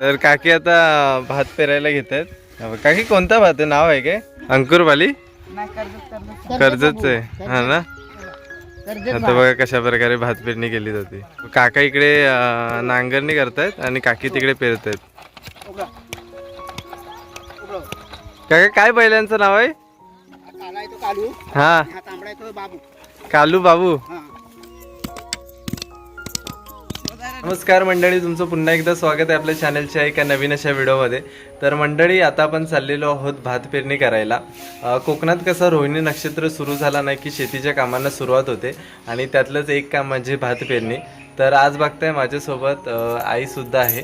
तर काकी आता भात पेरायला घेत आहेत काकी कोणता भात आहे? नाव आहे काय? अंकुरवाली कर्जतच आहे. हा ना? आता बघा कशा प्रकारे भात पेरणी केली जाते. काका इकडे नांगरणी करतायत आणि काकी तिकडे पेरतायत. काका काय बैलांचं नाव आहे? कालू हा. हा बाबू. कालू बाबू. नमस्कार मंडळी तुमचं पुन्हा एकदा स्वागत आहे आपल्या चॅनलच्या एका नवीन अशा व्हिडिओमध्ये तर मंडळी आता आपण चाललेलो आहोत भात पेरणी करायला. कोकणात कसं रोहिणी नक्षत्र सुरू झाला नाही की शेतीच्या कामांना सुरुवात होते आणि त्यातलंच एक काम म्हणजे भात पेरणी. तर आज बघताय माझ्यासोबत आईसुद्धा आहे.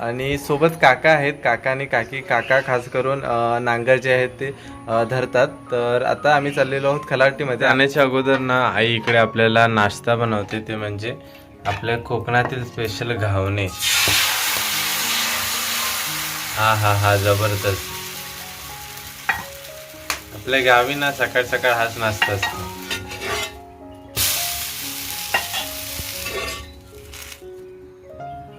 आणि सोबत काका आहेत काका आणि काकी. काका खास करून नांगर जे आहेत ते धरतात. तर आता आम्ही चाललेलो आहोत खलाटीमध्ये. आणायच्या अगोदर ना आई इकडे आपल्याला नाश्ता बनवते ते म्हणजे. आपल्या कोकणातील स्पेशल घावणे. हा हा हा जबरदस्त. आपल्या गावी ना सकाळ सकाळ हाच नाश्ता असतो.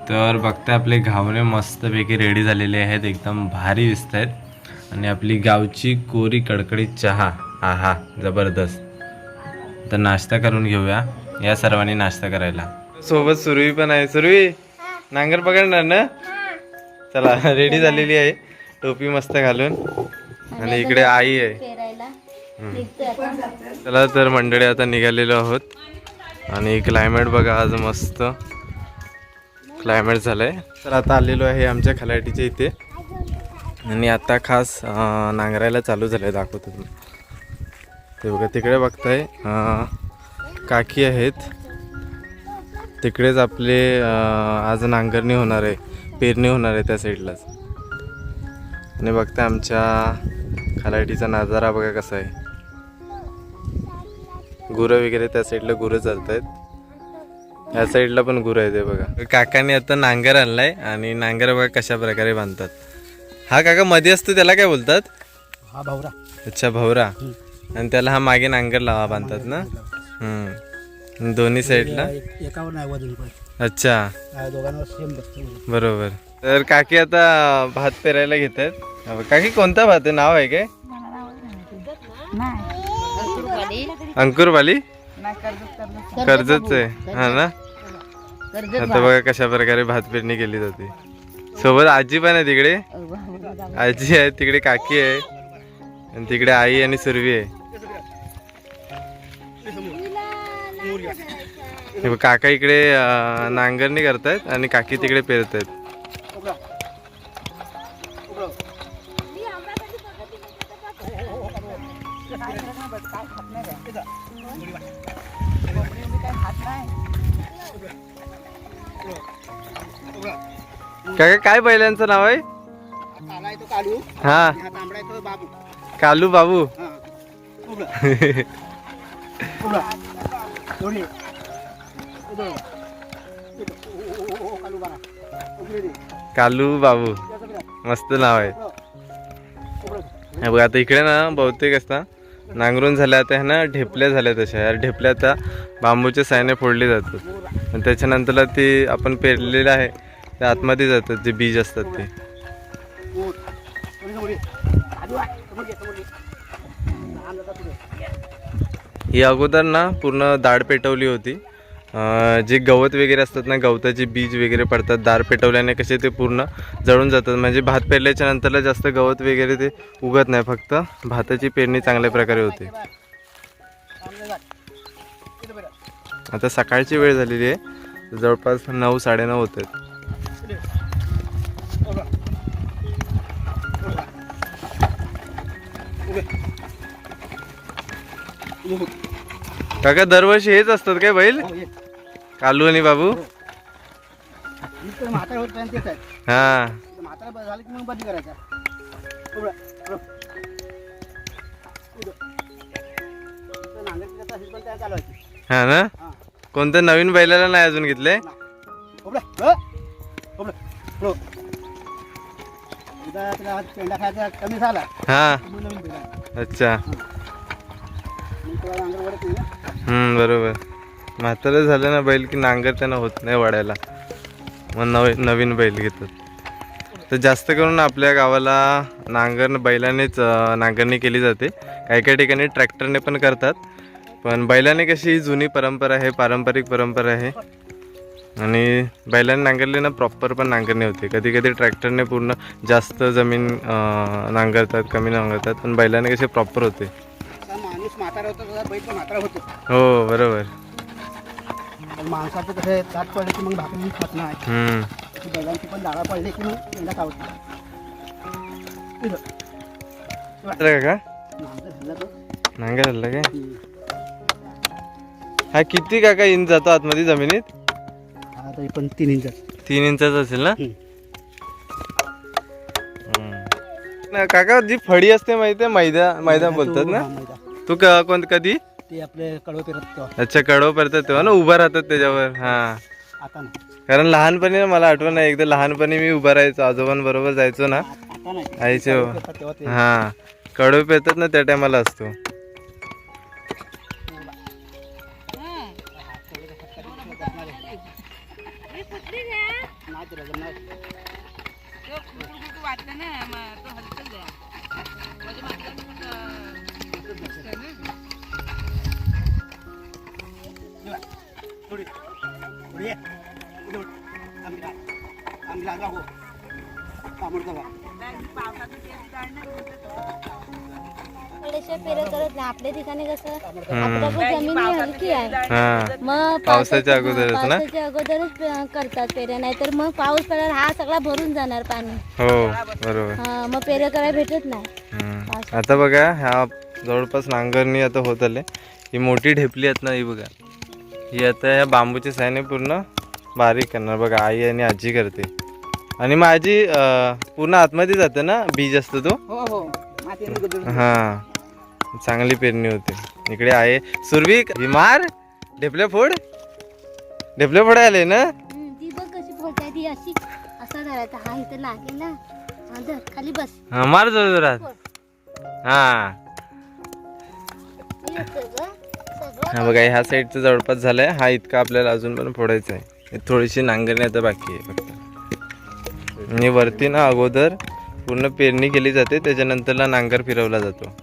तर बघता आपले घावणे मस्तपैकी रेडी झालेले आहेत एकदम भारी दिसत आहेत आणि आपली गावची कोरी कडकडीत चहा. हा हा जबरदस्त. तर नाश्ता करून घेऊया. या सर्वांनी नाश्ता करायला. सोबत सुरवी पण आहे. सुरवी नांगर पकडणार ना? चला रेडी झालेली आहे. टोपी मस्त घालून. आणि इकडे आई आहे. चला तर मंडळी आता निघालेलो आहोत. आणि क्लायमेट बघा आज मस्त. क्लायमेट झालंय. तर आता आलेलो आहे आमच्या खलाटीच्या इथे. आणि आता खास नांगरायला चालू झालंय दाखवतो तुम्ही ते बघा तिकडे बघताय काकी आहेत. तिकडेच आपले आज नांगरणी होणार आहे पेरणी होणार आहे त्या साईडलाच आणि बघता आमच्या खलाटीचा नजारा बघा कसा आहे. गुरं वगैरे त्या साईडला गुरं चालत आहेत या साईडला पण गुरं आहे ते बघा. काकाने आता नांगर आणलाय आणि नांगर बघा कशा प्रकारे बांधतात. हा काका मध्ये असतो त्याला काय बोलतात? हा भावरा. अच्छा भवरा. आणि त्याला हा मागे नांगर लावा बांधतात ना? हम्म. दोन्ही साईडला? एक- एकावर नाही वजन पण. अच्छा. हा, दोघांवर सेम बसतो बरोबर. तर काकी आता भात पेरायला घेत आहेत काकी कोणता भात आहे? नाव आहे काय? अंकुरवाली कर्जत कर्जतच आहे. हा ना? आता बघा कशा प्रकारे भात पेरणी केली जाते. सोबत आजी पण आहे तिकडे. आजी आहे तिकडे काकी आहे. आणि तिकडे आई आणि सुरवी आहे. हे काका इकडे नांगरणी करतायत आणि काकी तिकडे पेरतायत. काका काय बैलांचं नाव आहे? हा. काला बाबू. कालू बाबू. मस्त नाव आहे. हे बघा आता इकडे ना बहुतेक असता नांगरून झाल्या आता ह्या ना ढेपल्या झाल्या तशा या ढेपल्या आता बांबूच्या सायने फोडले जातात. आणि त्याच्यानंतरला ती आपण पेरलेलं आहे ते आतमध्ये जातात जे बीज असतात ते. ही अगोदर ना पूर्ण दाढ पेटवली होती. जे गवत वगैरे असतात ना गवताचे बीज वगैरे पडतात दार पेटवल्याने कसे ते पूर्ण जळून जातात. म्हणजे भात पेरल्याच्या नंतरला जास्त गवत वगैरे ते उगत नाही फक्त भाताची पेरणी चांगल्या प्रकारे होते. आता सकाळची वेळ झालेली आहे. जवळपास नऊ साडेनऊ होत आहेत. काका दरवर्षी हेच असतात काय बैल? हो, कालू आणि बाबू? हा. चालवायची. हा ना? हा. कोणत्या नवीन बैलाला नाही अजून घेतले. ह? हा. अच्छा हम्म बरोबर. म्हातारं झालं ना बैल की नांगर त्यांना होत नाही वाढायला. मग नवीन नवीन बैल घेतात. तर जास्त करून आपल्या गावाला नांगर बैलानेच नांगरणी केली जाते. काही काही ठिकाणी ट्रॅक्टरने पण करतात. पण बैलाने कशी ही जुनी परंपरा आहे पारंपरिक परंपरा आहे. आणि बैलाने नांगरली ना प्रॉपर पण नांगरणी होते. कधी कधी ट्रॅक्टरने पूर्ण जास्त जमीन नांगरतात कमी नांगरतात पण बैलाने कसे प्रॉपर होतो. हो बरोबर. पण माणसाचं कसं आहे दात पडले की मग भाकरी खात नाही. हम्म. बैलांची पण दाडा पडले की मग खावत तर. का नांगर काय? हा किती काका इंच जातो आतमध्ये जमिनीत? हा तरी पण तीन इंच तीन इंचाच असेल ना? हम्म. हम्म. काका जी फळी असते माहितीये मैदा मैदा बोलतात ना. तू क- कोण कधी? ते आपले कडवं पेरत तेव्हा अच्छा कडव पडतात तेव्हा ना उभा राहतात त्याच्यावर. हा. आता नाही. कारण लहानपणी ना मला आठवण आहे एकदा लहानपणी मी उभा राहायचो आजोबांबरोबर जायचो ना. आता नाही. आईचे हो. पेरतात तेव्हा ते. हा. कडव पेतात ना त्या टायमाला असतो. थोडी थोडी ये. इकडे उठ. आम्ही राह. आम्ही राह जाऊ. कामड जाऊ. थोडेसे पेरे करत नाही आपल्या ठिकाणी कसं आपल्याकडे जमीन ही हलकी आहे हा मग पावसाच्या अगोदरच ना? पावसाच्या अगोदरच पे- करतात पेरे नाहीतर मग पाऊस पडल्यावर हा सगळा भरून जाणार पाणी हो बरोबर हा मग पेरे करायला भेटत नाही हम्म. आता बघा ह्या जवळपास नांगरणी आता होत आले ही मोठी ढेपली आहेत ना ही बघा ही आता या बांबूच्या साह्याने पूर्ण. बारीक करणार. बघा आई आणि आजी करते. आणि मग आजी पूर्ण आतमध्ये जाते ना बीज असतो तो? हो हो. गुदळ. हा. चांगली पेरणी होते. इकडे आहे. सुरवी विमार ढेपल्या फोड. ढेपल्या फोड आले ना? हम्म, ती बघ कशी बोलताय ती अशी. असा धरायचा. हा इथं लागेल ना. हा धर. खाली बस. हा मार जोर जोरात हा. हे बघा ह्या साईडचं जवळपास झालंय. हा इतका आपल्याला अजून पण फोडायचा आहे. थोडीशी नांगरणी आता बाकी आहे फक्त. आणि वरती ना अगोदर पूर्ण पेरणी केली जाते त्याच्यानंतरला नांगर फिरवला जातो.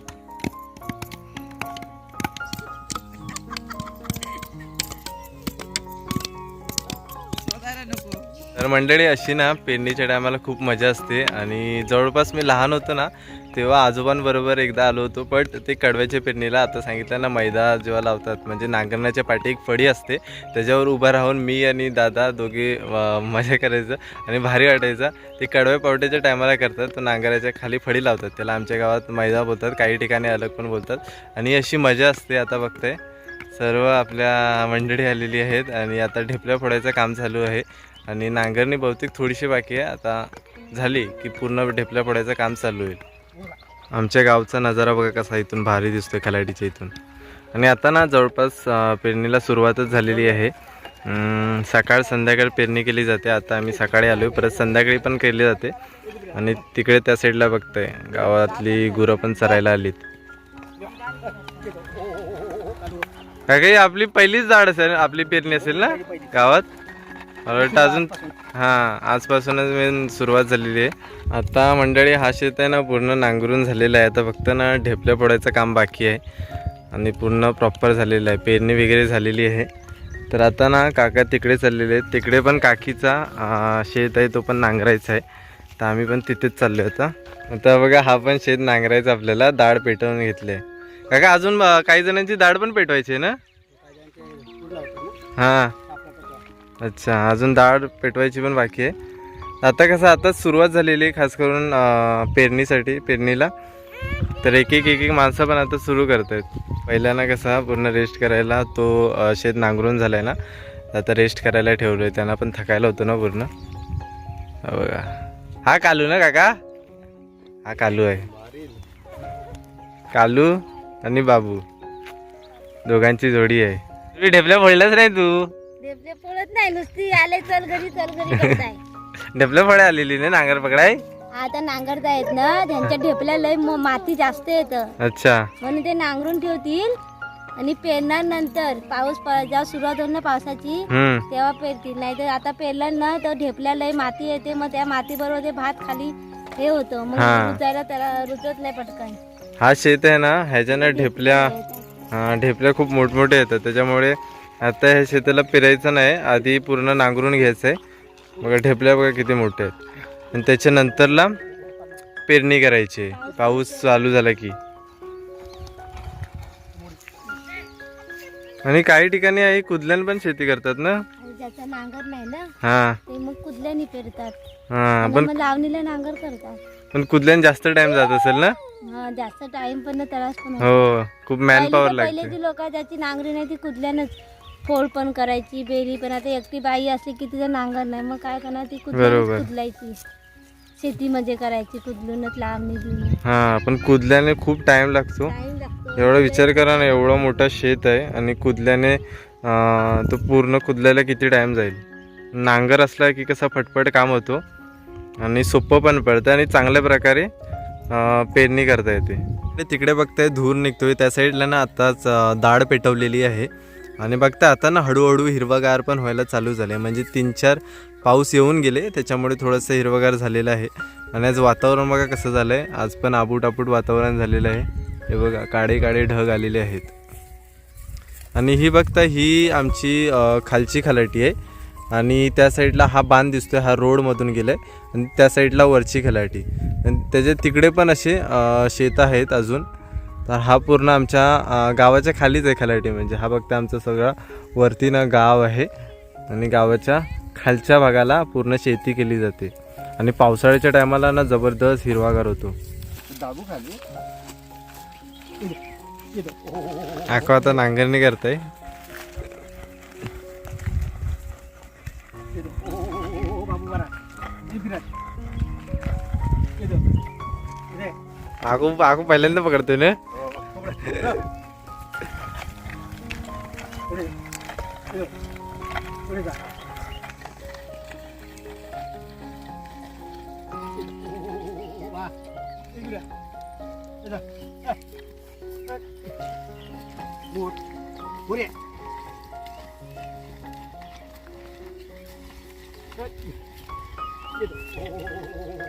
तर मंडळी अशी ना पेरणीच्या टायमाला खूप मजा असते. आणि जवळपास मी लहान होतो ना तेव्हा आजोबांबरोबर एकदा आलो होतो बट ते कडव्याच्या पेरणीला आता सांगितलं ना मैदा जेव्हा लावतात म्हणजे नांगरण्याच्या पाठी एक फळी असते त्याच्यावर उभा राहून मी आणि दादा दोघे मजा करायचं आणि भारी वाटायचं. ते कडव्या पावट्याच्या टायमाला करतात तर नांगराच्या खाली फळी लावतात त्याला आमच्या गावात मैदा बोलतात काही ठिकाणी अलग पण बोलतात आणि अशी मजा असते आता बघताय. सर्व आपल्या मंडळी आलेली आहेत आणि आता ढेपल्या फोडायचं काम चालू आहे आणि नांगरणी बहुतेक थोडीशी बाकी आहे. आता झाली की पूर्ण ढेपल्या फोडायचं काम चालू होईल. आमच्या गावचा नजारा बघा कसा इथून भारी दिसतोय खेलाडीच्या इथून. आणि आता ना जवळपास पेरणीला सुरुवातच झालेली आहे. सकाळ संध्याकाळ पेरणी केली जाते. आता आम्ही सकाळी आलो परत संध्याकाळी पण केली जाते. आणि तिकडे त्या साईडला बघताय. गावातली गुरं पण चरायला आलीत. काय काही आपली पहिलीच झाड असेल आपली पेरणी असेल ना गावात? मला अजून हां आजपासूनच मेन सुरुवात झालेली आहे. आता मंडळी हा शेत आहे ना पूर्ण नांगरून झालेला आहे. आता फक्त ना ढेपल्या फोडायचं काम बाकी आहे. आणि पूर्ण प्रॉपर झालेलं आहे. पेरणी वगैरे झालेली आहे. तर आता ना काका तिकडे चाललेले आहेत. तिकडे पण काकीचा शेत आहे तो पण नांगरायचा आहे. तर आम्ही पण तिथेच चाललो होतो आता बघा हा पण शेत नांगरायचा आपल्याला. दाढ पेटवून घेतले. काका अजून काही जणांची दाढ पण पेटवायची आहे ना? हां. अच्छा अजून डाळ पेटवायची पण बाकी आहे. आता कसं आताच सुरुवात झालेली आहे खास करून पेरणीसाठी पेरणीला. तर एक एक एक एक माणसं पण आता सुरू करत आहेत पहिल्यांदा कसा पूर्ण रेस्ट करायला तो शेत नांगरून झाला आहे ना आता रेस्ट करायला ठेवलं आहे त्यांना पण थकायला होतं ना पूर्ण. बघा. हा कालू ना काका? हा कालू आहे. कालू आणि बाबू. दोघांची जोडी आहे. तुम्ही ढेपल्या पडलाच नाही तू. देवले पळत नाही नुसती. आले चल घरी चल घरी करताय. फळे आलेली ना नांगर पकडाय? आता नांगरता येत ना त्यांच्या ढेपल्या लय म- माती जास्त येत अच्छा. म्हणून ते नांगरून ठेवतील आणि पेरणार नंतर पाऊस प- जेव्हा सुरुवात होईल ना पावसाची हम्म. तेव्हा पेरतील. नाही तर आता पेरलं ना तर ढेपल्या लय माती येते मग त्या माती बरोबर ते भात खाली हे होतं. मग हा. रुजायला त्याला रुजत नाही पटकन. हा शेत आहे ना ह्याच्यानं ढेपल्या हा ढेपल्या खूप मोठमोठे येतात. त्याच्यामुळे आता ह्या शेताला पेरायचं नाही आधी पूर्ण नांगरून घ्यायचं आहे बघा ढेपल्या बघा किती मोठे आहेत. आणि त्याच्यानंतरला पेरणी करायची. आहे. पाऊस चालू झाला की. आणि काही ठिकाणी आई कुदल्यान पण शेती करतात ना? आणि ज्याचा नांगर नाही ना हा. ते मग कुदल्यानी पेरतात. हा आणि पण मग लावणीला नांगर करतात. पण कुदल्यान जास्त टाइम जात असेल ना? हा जास्त टाइम पण त्रास पण होतो. हो खूप मॅन पॉवर लागते. पहिलेची लोक ज्याची नांगरी नाही ती कुदल्यानंच. फोड पण करायची बेरी पण. आता एकटी बाई असली की तिचं नांगर नाही. मग काय करणार? ती बरोबर. कुदलायची. शेतीमध्ये करायची कुदलूनच लावणी बिवणी. हा पण कुदल्याने खूप टाइम लागतो. एवढा विचार करा ना एवढं मोठं शेत आहे आणि कुदल्याने अं, तो पूर्ण कुदल्याला किती टाइम जाईल? नांगर असला की कसा फटफट काम होतो आणि सोपं पण पडतं आणि चांगल्या प्रकारे अं, पेरणी करता येते. तिकडे बघताय धूर निघतोय. त्या साईडला ना आताच अं, दाढ पेटवलेली आहे. आणि बघता आता ना हळूहळू हिरवागार पण व्हायला चालू झाले. म्हणजे तीन चार पाऊस येऊन गेले त्याच्यामुळे थोडंसं हिरवगार झालेलं आहे. आणि आज वातावरण बघा कसं झालं आहे आज पण आबूटापूट वातावरण झालेलं आहे. हे बघा काळे काळे ढग आलेले आहेत. आणि ही बघता ही आमची खालची खलाटी आहे. आणि त्या साईडला हा बांध दिसतोय हा रोडमधून गेलाय. आणि त्या साईडला वरची खलाटी. आणि त्याच्या तिकडे पण असे शेत आहेत अजून. तर हा पूर्ण आमच्या गावाच्या खालीच आहे खलाटी. म्हणजे हा बघता आमचं सगळं वरती ना गाव आहे. आणि गावाच्या खालच्या भागाला पूर्ण शेती केली जाते. आणि पावसाळ्याच्या टायमाला ना जबरदस्त हिरवागार होतो. आको आता नांगरणी करताय. आको आको पहिल्यांदा पकडतोय ना? Buraya. Hadi. Gidin.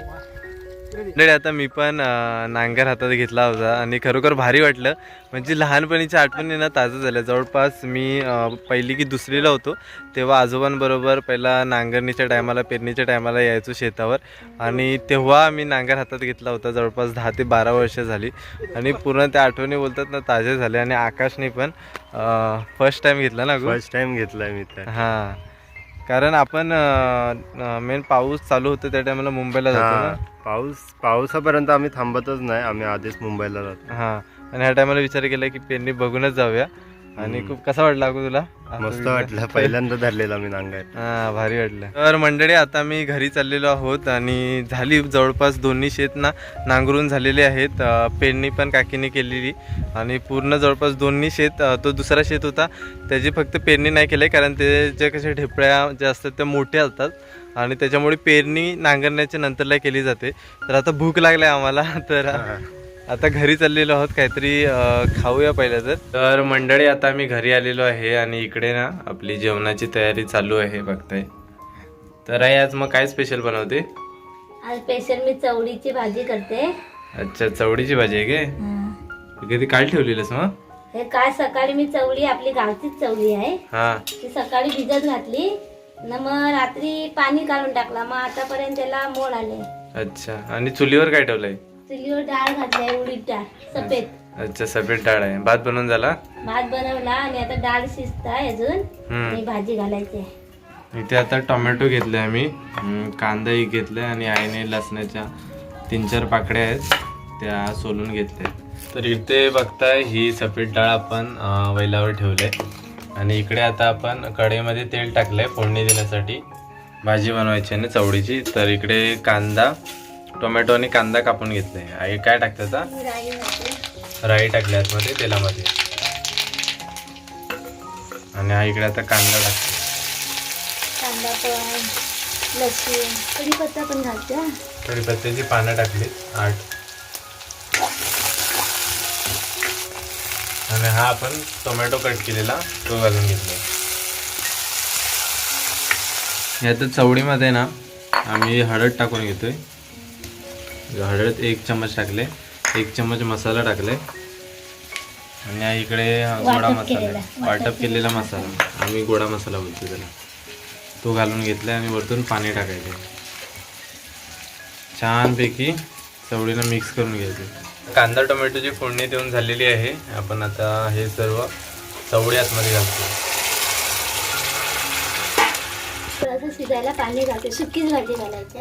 मंडळी आता मी पण नांगर हातात घेतला होता आणि खरोखर भारी वाटलं. म्हणजे लहानपणीच्या आठवणी ना ताज्या झाल्या. जवळपास मी पहिली की दुसरीला होतो तेव्हा आजोबांबरोबर पहिला नांगरणीच्या टायमाला पेरणीच्या टायमाला यायचो शेतावर. आणि तेव्हा मी नांगर हातात घेतला होता जवळपास दहा ते बारा वर्ष झाली. आणि पूर्ण त्या आठवणी बोलतात ना ताजे झाले. आणि आकाशने पण फर्स्ट टाइम घेतला ना फर्स्ट टाइम घेतलाय मी तर. हां. कारण आपण मेन पाऊस चालू होतं त्या टायमाला मुंबईला जातो ना. पाऊस पावसापर्यंत आम्ही थांबतच नाही आम्ही आधीच मुंबईला जातो. हा आणि ह्या टायमाला विचार केला की पेरणी बघूनच जाऊया. आणि. खूप कसा वाटला अगो तुला? मस्त वाटलं. पहिल्यांदा धरलेला मी नांगर. हा भारी वाटलं. तर मंडळी आता मी घरी चाललेलो आहोत आणि झाली जवळपास दोन्ही शेत ना नांगरून झालेले आहेत. पेरणी पण काकीने केलेली. आणि पूर्ण जवळपास दोन्ही शेत तो दुसरा शेत होता. त्याची फक्त पेरणी नाही केली कारण ते जे कसे ढेपळ्या ज्या असतात त्या मोठ्या असतात आणि त्याच्यामुळे पेरणी नांगरण्याच्या नंतरला केली जाते. तर आता भूक लागली आम्हाला. तर आता घरी चाललेलो आहोत काहीतरी खाऊया पहिलं तर. तर मंडळी आता मी घरी आलेलो आहे आणि इकडे ना आपली जेवणाची तयारी चालू आहे बघताय. तर आई आज मग काय स्पेशल बनवते? आज स्पेशल मी चवळीची भाजी करते. अच्छा चवडीची भाजी आहे काय? कधी काल ठेवलेलंस मग? हे काय सकाळी मी चवळी आपली गावचीच चवळी आहे. हा. ती सकाळी भिजत घातली. न मग रात्री पाणी काढून टाकला. मग आतापर्यंत त्याला मोड आले. अच्छा आणि चुलीवर काय ठेवलंय? चुलीवर डाळ घातली उडीद डाळ सफेद. अच्छा सफेद डाळ आहे. भात बनवून झाला? भात बनवला आणि आता डाळ शिजताय अजून. आणि भाजी घालायची आहे. इथे आता टोमॅटो घेतले आम्ही. कांदाही घेतलाय आणि आईने लसणाच्या तीन चार पाकड्या आहेत त्या सोलून घेतल्या तर इथे बघताय ही सफेद डाळ आपण वैलावर ठेवले. आणि इकडे आता आपण कढईमध्ये तेल टाकलंय फोडणी देण्यासाठी. भाजी बनवायची आहे ना चवडीची तर इकडे कांदा टोमॅटो आणि कांदा कापून घेतलाय आई काय टाकतं आता? राई घातली. राई टाकली आतमध्ये तेलामध्ये. आणि हा इकडे आता कांदा टाकतो. कांदा पण लसूण कढीपत्ता पण घालते. कढीपत्त्याची पानं टाकली आठ. आणि हा आपण टोमॅटो कट केलेला तो घालून घेतला. यात चवडीमध्ये ना आम्ही हळद टाकून घेतोय. हळद एक चमच टाकले. एक चमच मसाला टाकले. आणि इकडे गोडा मसाला. वाटप केलेला. मसाला. आम्ही गोडा मसाला बोलतो त्याला. तो घालून घेतला आणि वरतून पाणी टाकायचे छानपैकी चवळीला मिक्स करून घ्यायचे. कांदा टोमॅटोची फोडणी देऊन झालेली आहे. आपण आता हे सर्व चवळी आतमध्ये घालतो शिजायला पाणी घालते सुकीच भाजी घालायची.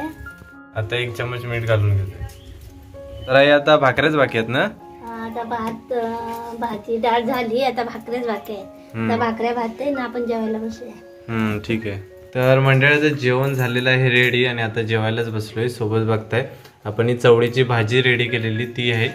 आता एक चमच मीठ घालून घेतो. तर हे आता भाकऱ्याच बाकी आहेत ना? आता भात भाजी डाळ झाली आता भाकऱ्याच बाकी आहे. आता भाकऱ्या भात आहे ना आपण जेवायला बसूया. हम्म, ठीक आहे. तर मंडळाचं जेवण झालेलं आहे रेडी आणि आता जेवायलाच बसलोय सोबत बघताय. आपण ही चवळीची भाजी रेडी केलेली ती आहे.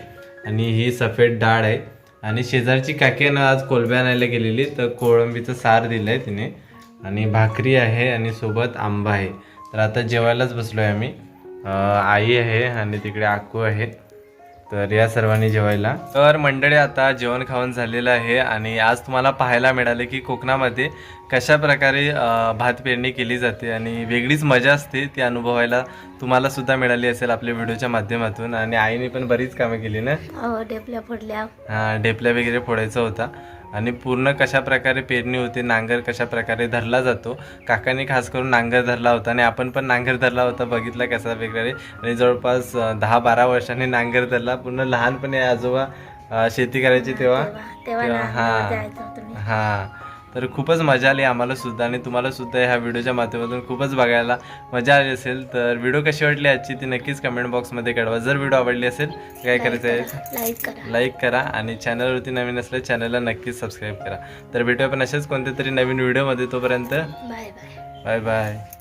आणि ही सफेद डाळ आहे. आणि शेजारची काकीनं आज कोलब्या आणायला गेलेली तर कोळंबीचं सार दिलंय तिने. आणि भाकरी आहे आणि सोबत आंबा आहे. तर आता जेवायलाच बसलोय आम्ही. अं, आई आहे आणि तिकडे आकू आहे. तर या सर्वांनी जेवायला. तर मंडळी आता जेवण खाऊन झालेलं आहे आणि आज तुम्हाला पाहायला मिळाले की कोकणामध्ये कशा प्रकारे भात पेरणी केली जाते आणि वेगळीच मजा असते ती अनुभवायला तुम्हाला सुद्धा मिळाली असेल आपल्या व्हिडिओच्या माध्यमातून. आणि आईने पण बरीच कामं केली ना? हो डेपल्या फोडल्या. हा, ढेपल्या वगैरे फोडायचा होता. आणि पूर्ण कशा प्रकारे पेरणी होते नांगर कशा प्रकारे धरला जातो काकाने खास करून नांगर धरला होता आणि आपण पण नांगर धरला होता बघितला कशा प्रकारे. आणि जवळपास दहा बारा वर्षांनी नांगर धरला पूर्ण लहानपणी आजोबा शेती करायची तेव्हा. हा. हा. तर खूपच मजा आली आम्हाला सुद्धा आणि तुम्हाला सुद्धा ह्या व्हिडिओच्या माध्यमातून खूपच बघायला मजा आली असेल. तर व्हिडिओ कशी वाटली आजची ती नक्कीच कमेंट बॉक्समध्ये कळवा. जर व्हिडिओ आवडली असेल तर काय करायचं आहे लाईक करा. आणि चॅनलवरती नवीन असल्या चॅनलला नक्कीच सबस्क्राईब करा. तर भेटूया पण असेच कोणत्या तरी नवीन व्हिडिओमध्ये तोपर्यंत. Bye bye bye bye